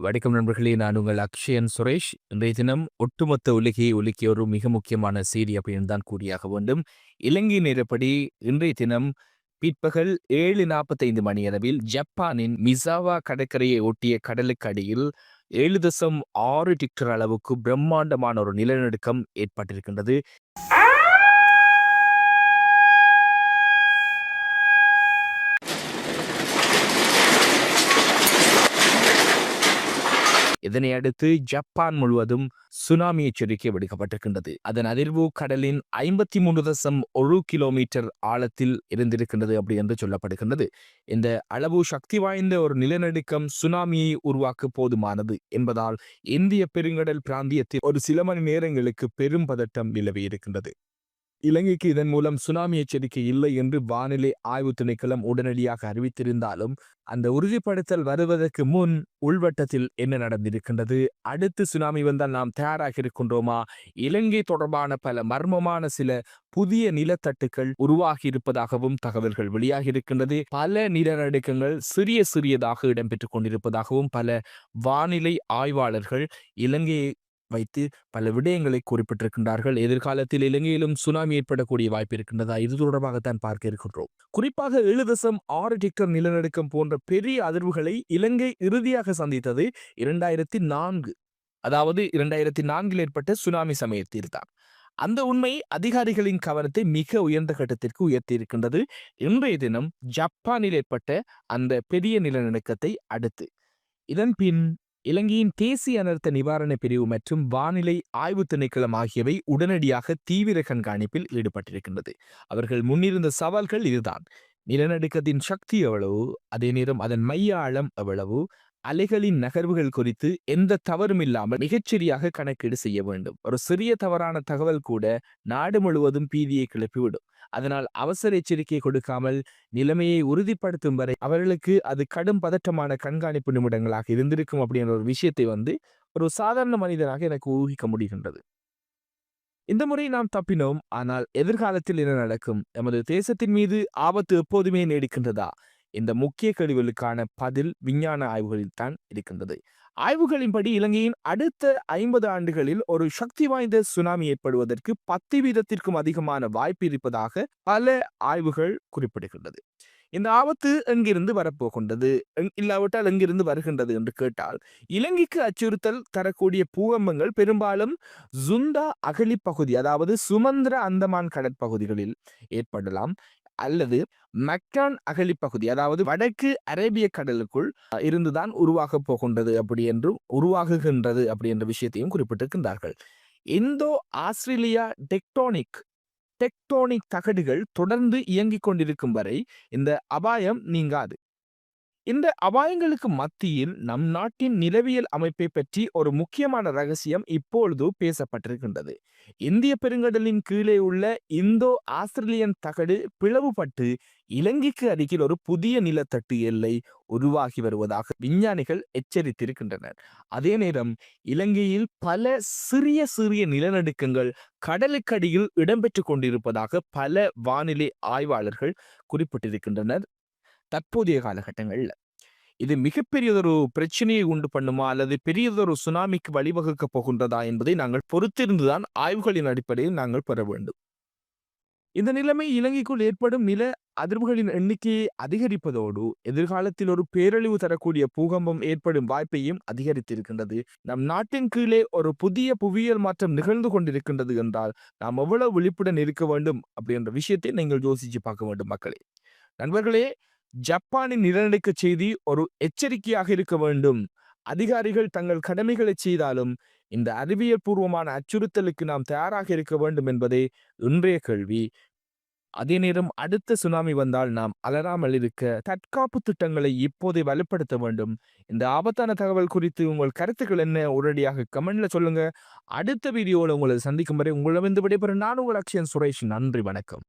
வணக்கம் நண்பர்களே நான் உங்கள் அக்ஷயன் சுரேஷ். இன்றைய தினம் ஒட்டுமொத்த உலகையை உலுக்கிய ஒரு மிக முக்கியமான செய்தி அப்படின்னு தான் கூறியாக வேண்டும். இலங்கை நேரப்படி இன்றைய தினம் பிற்பகல் ஏழு நாற்பத்தைந்து மணியளவில் ஜப்பானின் மிசாவா கடற்கரையை ஒட்டிய கடலுக்கு அடியில் ஏழு தசம் ஆறு டிக்டர் அளவுக்கு பிரம்மாண்டமான ஒரு நிலநடுக்கம் ஏற்பட்டிருக்கின்றது. இதனையடுத்து ஜப்பான் முழுவதும் சுனாமி எச்சரிக்கை விடுக்கப்பட்டிருக்கின்றது. அதன் அதிர்வு கடலின் ஐம்பத்தி மூன்று தசம் ஒரு கிலோமீட்டர் ஆழத்தில் இருந்திருக்கின்றது அப்படி என்று சொல்லப்படுகின்றது. இந்த அளவு சக்தி வாய்ந்த ஒரு நிலநடுக்கம் சுனாமியை உருவாக்க போதுமானது என்பதால் இந்திய பெருங்கடல் பிராந்தியத்தில் ஒரு சில மணி நேரங்களுக்கு பெரும் பதட்டம் நிலவி இருக்கின்றது. இலங்கைக்கு இதன் மூலம் சுனாமி எச்சரிக்கை இல்லை என்று வானிலை ஆய்வு திணைக்களம் உடனடியாக அறிவித்திருந்தாலும் அந்த உறுதிப்படுத்தல் வருவதற்கு முன் உள்வட்டத்தில் என்ன நடந்திருக்கின்றது? அடுத்து சுனாமி வந்தால் நாம் தயாராக இருக்கின்றோமா? இலங்கை தொடர்பான பல மர்மமான சில புதிய நிலத்தட்டுக்கள் உருவாகி இருப்பதாகவும் தகவல்கள் வெளியாகி இருக்கின்றது. பல நிலநடுக்கங்கள் சிறிய சிறியதாக இடம்பெற்றுக் கொண்டிருப்பதாகவும் பல வானிலை ஆய்வாளர்கள் இலங்கையை வைத்து பல விடயங்களை குறிப்பிட்டிருக்கின்றார்கள். எதிர்காலத்தில் இலங்கையிலும் சுனாமி ஏற்படக்கூடிய வாய்ப்பு இருக்கின்றதா? இது தொடர்பாகத்தான் பார்க்க இருக்கின்றோம். குறிப்பாக ஏழு தசம் ஆறு டிக்டர் நிலநடுக்கம் போன்ற பெரிய அதிர்வுகளை இலங்கை இறுதியாக சந்தித்தது இரண்டாயிரத்தி நான்கு அதாவது இரண்டாயிரத்தி நான்கில் ஏற்பட்ட சுனாமி சமயத்தில் தான். அந்த உண்மை அதிகாரிகளின் கவனத்தை மிக உயர்ந்த கட்டத்திற்கு உயர்த்தி இருக்கின்றது இன்றைய தினம் ஜப்பானில் ஏற்பட்ட அந்த பெரிய நிலநடுக்கத்தை அடுத்து. இதன் பின் இலங்கையின் தேசிய அனர்த்த நிவாரண பிரிவு மற்றும் வானிலை ஆய்வு திணைக்களம் ஆகியவை உடனடியாக தீவிர கண்காணிப்பில் ஈடுபட்டிருக்கின்றது. அவர்கள் முன்னிருந்த சவால்கள் இதுதான். நிலநடுக்கத்தின் சக்தி எவ்வளவு? அதே நேரம் அதன் மைய ஆழம் எவ்வளவு? அலைகளின் நகர்வுகள் குறித்து எந்த தவறும் இல்லாமல் மிகச்சரியாக கணக்கீடு செய்ய வேண்டும். ஒரு சிறிய தவறான தகவல் கூட நாடு முழுவதும் பீதியை கிளப்பிவிடும். அதனால் அவசர எச்சரிக்கை கொடுக்காமல் நிலைமையை உறுதிப்படுத்தும் வரை அவர்களுக்கு அது கடும் பதற்றமான கண்காணிப்பு நிமிடங்களாக இருந்திருக்கும் அப்படின்ற ஒரு விஷயத்தை வந்து ஒரு சாதாரண மனிதனாக எனக்கு ஊகிக்க முடிகின்றது. இந்த முறை நாம் தப்பினோம். ஆனால் எதிர்காலத்தில் என்ன நடக்கும்? எமது தேசத்தின் மீது ஆபத்து எப்போதுமே நீடிக்கின்றதா? இந்த முக்கிய கேள்விகளுக்கான பதில் விஞ்ஞான ஆய்வுகளில் தான் இருக்கின்றது. ஆய்வுகளின்படி இலங்கையின் அடுத்த ஐம்பது ஆண்டுகளில் ஒரு சக்தி வாய்ந்த சுனாமி ஏற்படுவதற்கு பத்து வீதத்திற்கும் அதிகமான வாய்ப்பு இருப்பதாக பல ஆய்வுகள் குறிப்பிடுகின்றது. இந்த ஆபத்து எங்கிருந்து வரப்போகின்றது? இல்லாவிட்டால் எங்கிருந்து வருகின்றது என்று கேட்டால் இலங்கைக்கு அச்சுறுத்தல் தரக்கூடிய பூகம்பங்கள் பெரும்பாலும் ஜுந்தா அகழி பகுதி அதாவது சுமந்திர அந்தமான் கடற்பகுதிகளில் ஏற்படலாம். அல்லது மக்கான் அகழிப்பகுதி அதாவது வடக்கு அரேபிய கடலுக்குள் இருந்துதான் உருவாக போகின்றது அப்படி என்றும் உருவாகுகின்றது அப்படி என்ற விஷயத்தையும் குறிப்பிட்டிருக்கின்றார்கள். இந்தோ ஆஸ்திரேலியா டெக்டோனிக் டெக்டோனிக் தகடுகள் தொடர்ந்து இயங்கிக் கொண்டிருக்கும் வரை இந்த அபாயம் நீங்காது. இந்த அபாயங்களுக்கு மத்தியில் நம் நாட்டின் நிலவியல் அமைப்பை பற்றி ஒரு முக்கியமான ரகசியம் இப்பொழுது பேசப்பட்டிருக்கின்றது. இந்திய பெருங்கடலின் கீழே உள்ள இந்தோ ஆஸ்திரேலியன் தகடு பிளவுபட்டு இலங்கைக்கு அருகில் ஒரு புதிய நிலத்தட்டு எல்லை உருவாகி வருவதாக விஞ்ஞானிகள் எச்சரித்திருக்கின்றனர். அதே நேரம் இலங்கையில் பல சிறிய சிறிய நிலநடுக்கங்கள் கடலுக்கடியில் இடம்பெற்று கொண்டிருப்பதாக பல வானிலை ஆய்வாளர்கள் குறிப்பிட்டிருக்கின்றனர். தற்போதைய காலகட்டங்களில். இது மிகப்பெரியதொரு பிரச்சனையை உண்டு பண்ணுமா? அல்லது பெரியதொரு சுனாமிக்கு வழிவகுக்க போகின்றதா என்பதை நாங்கள் பொறுத்திருந்துதான் ஆய்வுகளின் அடிப்படையில் நாங்கள் பெற வேண்டும். இந்த நிலைமை இலங்கைக்குள் ஏற்படும் நில அதிர்வுகளின் எண்ணிக்கையை அதிகரிப்பதோடு எதிர்காலத்தில் ஒரு பேரழிவு தரக்கூடிய பூகம்பம் ஏற்படும் வாய்ப்பையும் அதிகரித்திருக்கின்றது. நம் நாட்டின் கீழே ஒரு புதிய புவியியல் மாற்றம் நிகழ்ந்து கொண்டிருக்கின்றது என்றால் நாம் எவ்வளவு விழிப்புடன் இருக்க வேண்டும் அப்படின்ற விஷயத்தை நீங்கள் யோசிச்சு பார்க்க வேண்டும் மக்களே. நண்பர்களே ஜப்பானின் நிலநடுக்க செய்தி ஒரு எச்சரிக்கையாக இருக்க வேண்டும். அதிகாரிகள் தங்கள் கடமைகளை செய்தாலும் இந்த அறிவியல் பூர்வமான அச்சுறுத்தலுக்கு நாம் தயாராக இருக்க வேண்டும் என்பதே இன்றைய கேள்வி. அதே நேரம் அடுத்த சுனாமி வந்தால் நாம் அலராமல் இருக்க தற்காப்பு திட்டங்களை இப்போதே வலுப்படுத்த வேண்டும். இந்த ஆபத்தான தகவல் குறித்து உங்கள் கருத்துக்கள் என்ன? உடனடியாக கமெண்ட்ல சொல்லுங்க. அடுத்த வீடியோவில் உங்களை சந்திக்கும் வரை உங்களிடமிருந்து விடைபெறும் நான் உங்கள் அக்ஷயன் சுரேஷ். நன்றி வணக்கம்.